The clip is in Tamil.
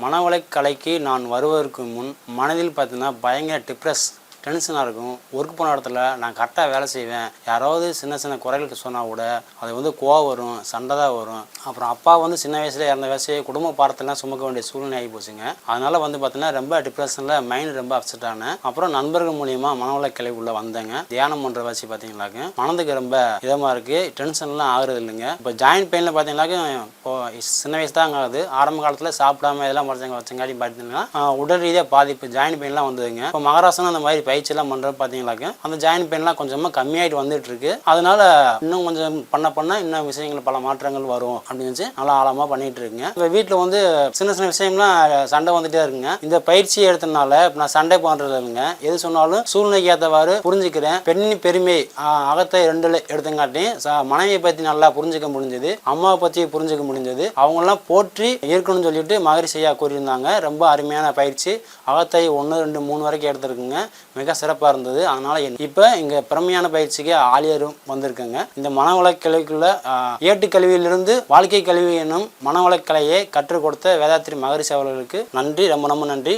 மனவளை கலைக்கு நான் வருவதற்கு முன் மனதில் பார்த்தீங்கன்னா பயங்கர டிப்ரெஸ் டென்ஷனாக இருக்கும். ஒர்க் போன இடத்துல நான் கரெக்டாக வேலை செய்வேன். யாராவது சின்ன சின்ன குறைகளுக்கு சொன்னால் கூட அது வந்து கோவம் வரும் சண்டை தான் வரும். அப்புறம் அப்பா வந்து சின்ன வயசில் இறந்த வயசு குடும்ப பாரத்தெல்லாம் சுமக்க வேண்டிய சூழ்நிலை ஆகி போச்சுங்க. அதனால் வந்து பார்த்தீங்கன்னா ரொம்ப டிப்ரெஷனில் மைண்ட் ரொம்ப அப்செட் ஆனேன். அப்புறம் நண்பர்கள் மூலியமாக மனவள கிளைக்குள்ளே வந்தேங்க. தியானம் பண்ணுற வச்சு பார்த்தீங்கன்னாக்க மனதுக்கு ரொம்ப இதமாக இருக்குது டென்ஷன்லாம் ஆகுறது இல்லைங்க. இப்போ ஜாயின்ட் பெயினில் பார்த்தீங்கன்னாக்க இப்போ சின்ன வயசு தான் ஆகுது. ஆரம்ப காலத்தில் சாப்பிடாம இதெல்லாம் வச்சங்க வச்சங்காட்டி பார்த்தீங்கன்னா உடல் ரீதியாக பாதிப்பு ஜாயின்ட் பெயின்லாம் வந்ததுங்க. இப்போ மகாராஷ்டிரம் அந்த மாதிரி பயிற்சியெல்லாம் பண்ணுறது பார்த்தீங்கன்னாக்க அந்த ஜாயின் பெயின்லாம் கொஞ்சமாக கம்மியாயிட்டு வந்துட்டு இருக்கு அதனால இன்னும் கொஞ்சம் பண்ண பண்ண இன்னும் விஷயங்கள் பல மாற்றங்கள் வரும் அப்படின்னு வச்சு நல்லா ஆழமாக பண்ணிட்டு இருக்குங்க இப்போ வீட்டில் வந்து சின்ன சின்ன விஷயம்லாம் சண்டை வந்துட்டே இருக்குங்க. இந்த பயிற்சி எடுத்தனால நான் சண்டை பண்ணுறது இல்லைங்க. எது சொன்னாலும் சூழ்நிலைக்கு ஏற்றவாறு புரிஞ்சுக்கிறேன். பெண்ணின் பெருமை அகத்தை ரெண்டுல எடுத்தங்காட்டி மனைவியை பற்றி நல்லா புரிஞ்சுக்க முடிஞ்சது அம்மாவை பற்றி புரிஞ்சுக்க முடிஞ்சது. அவங்கெல்லாம் போற்றி இருக்கணும்னு சொல்லிட்டு மகரிஷையா கூறியிருந்தாங்க. ரொம்ப அருமையான பயிற்சி. அகத்தை ஒன்று ரெண்டு மூணு வரைக்கும் எடுத்திருக்குங்க. மிக சிறப்பாக இருந்தது. அதனால் இப்போ இங்கே பெருமையான பயிற்சிக்கு ஆலியரும் வந்திருக்குங்க. இந்த மனவளக் கலைக்குள்ள ஏட்டு கல்வியிலிருந்து வாழ்க்கை கல்வி என்னும் மனவளக் கலையை கற்றுக் கொடுத்த வேதாத்திரி மகரிஷி அவர்களுக்கு நன்றி. ரொம்ப ரொம்ப நன்றி.